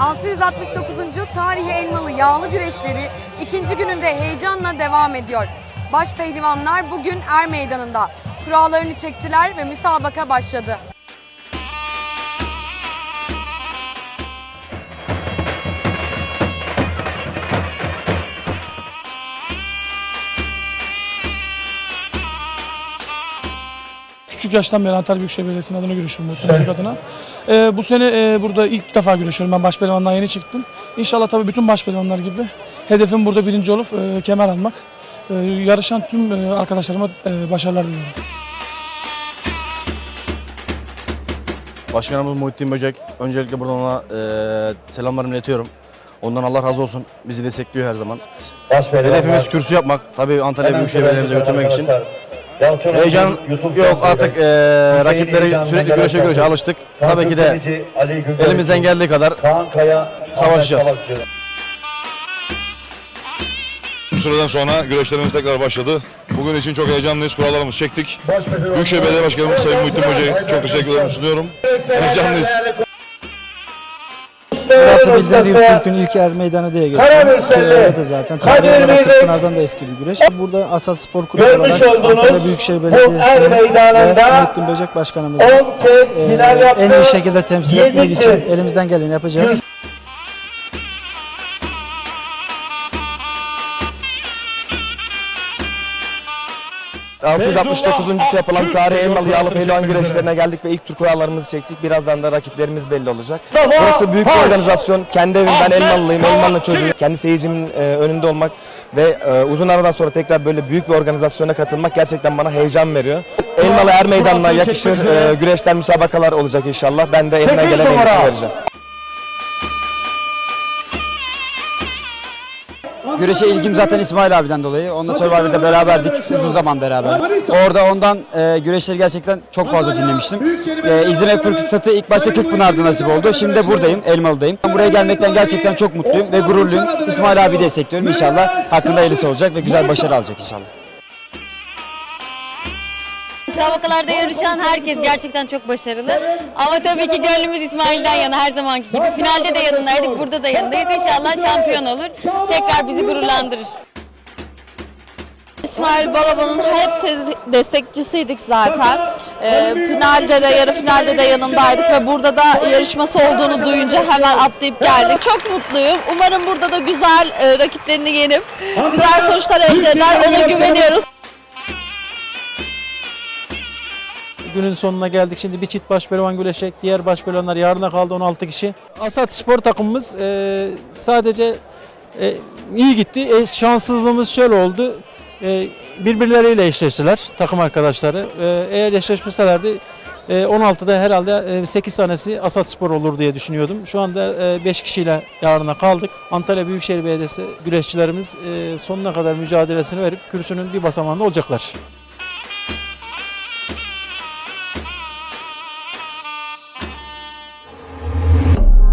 669. Tarihi Elmalı Yağlı Güreşleri ikinci gününde heyecanla devam ediyor. Baş pehlivanlar bugün Er Meydanı'nda. Kurallarını çektiler ve müsabaka başladı. Küçük yaştan beri Antalya Büyükşehir Belediyesi'nin adına görüşüyorum muhtemelen adına. Ee, bu sene e, burada ilk defa görüşüyorum. Ben başpehlivandan yeni çıktım. İnşallah tabii bütün başpehlivanlar gibi hedefim burada birinci olup e, kemer almak. E, yarışan tüm e, arkadaşlarıma e, başarılar diliyorum. Başkanımız Muhittin Böcek. Öncelikle buradan ona e, selamlarımı iletiyorum. Ondan Allah razı olsun. Bizi destekliyor her zaman. Hedefimiz kürsü yapmak. Tabii Antalya Büyükşehir Belediye'mize götürmek için. Heyecan yok artık e, rakipleri sürekli güreşe güreşe alıştık. Tabii ki de elimizden geldiği kadar savaşacağız. Bir süreden sonra güreşlerimiz tekrar başladı. Bugün için çok heyecanlıyız. Kurallarımızı çektik. Büyükşehir Belediye Başkanımız Sayın Muhittin Hoca'ya çok teşekkürlerimi sunuyorum. Heyecanlıyız. Burası bildiğiniz gibi Türk'ün ilk er meydanı diye geçiyor. Öyle de zaten. Tarihi olarak Kırkpınar'dan da eski bir güreş. Burada Asat Spor Kulübü olarak Antalya Büyükşehir bu er ve Muhittin Böcek Başkanımızı 10 kez final yaptı. en iyi şekilde temsil etmek için elimizden geleni yapacağız. 669. yapılan tarihi Elmalı Yağlı Pehlivan güreşlerine geldik ve ilk tur kurallarımızı çektik. Birazdan da rakiplerimiz belli olacak. Burası büyük bir organizasyon. Kendi evimden Elmalılıyım, Elmalı çocuğu. Kendi seyircimin e, önünde olmak ve e, uzun aradan sonra tekrar böyle büyük bir organizasyona katılmak gerçekten bana heyecan veriyor. Elmalı Er Meydanı'na yakışır e, güreşler, müsabakalar olacak inşallah. Ben de elimden gelen en vereceğim. Güreşe ilgim zaten İsmail abiden dolayı. Onunla Survivor'da beraberdik. Uzun zaman beraber. Orada ondan e, güreşleri gerçekten çok fazla dinlemiştim. E, izleme fırsatı ilk başta Kırkpınar'da nasip oldu. Şimdi de buradayım. Elmalı'dayım. Buraya gelmekten gerçekten çok mutluyum ve gururluyum. İsmail abi destekliyorum. İnşallah hakkında hayırlısı olacak ve güzel başarı alacak inşallah. Müsabakalarda yarışan herkes gerçekten çok başarılı. Ama tabii ki gönlümüz İsmail'den yana her zamanki gibi. Finalde de yanındaydık, burada da yanındayız. İnşallah şampiyon olur. Tekrar bizi gururlandırır. İsmail Balaban'ın hep te- destekçisiydik zaten. Ee, finalde de yarı finalde de yanındaydık ve burada da yarışması olduğunu duyunca hemen atlayıp geldik. Çok mutluyum. Umarım burada da güzel e, rakiplerini yenip güzel sonuçlar elde eder. Ona güveniyoruz. Günün sonuna geldik. Şimdi bir çift başpehlivan güreşecek. Diğer başpehlivanlar yarına kaldı 16 kişi. Asat spor takımımız e, sadece e, iyi gitti. E, şanssızlığımız şöyle oldu. E, birbirleriyle eşleştiler takım arkadaşları. E, eğer eşleşmeselerdi e, 16'da herhalde e, 8 tanesi Asat Spor olur diye düşünüyordum. Şu anda e, 5 kişiyle yarına kaldık. Antalya Büyükşehir Belediyesi güreşçilerimiz e, sonuna kadar mücadelesini verip kürsünün bir basamağında olacaklar.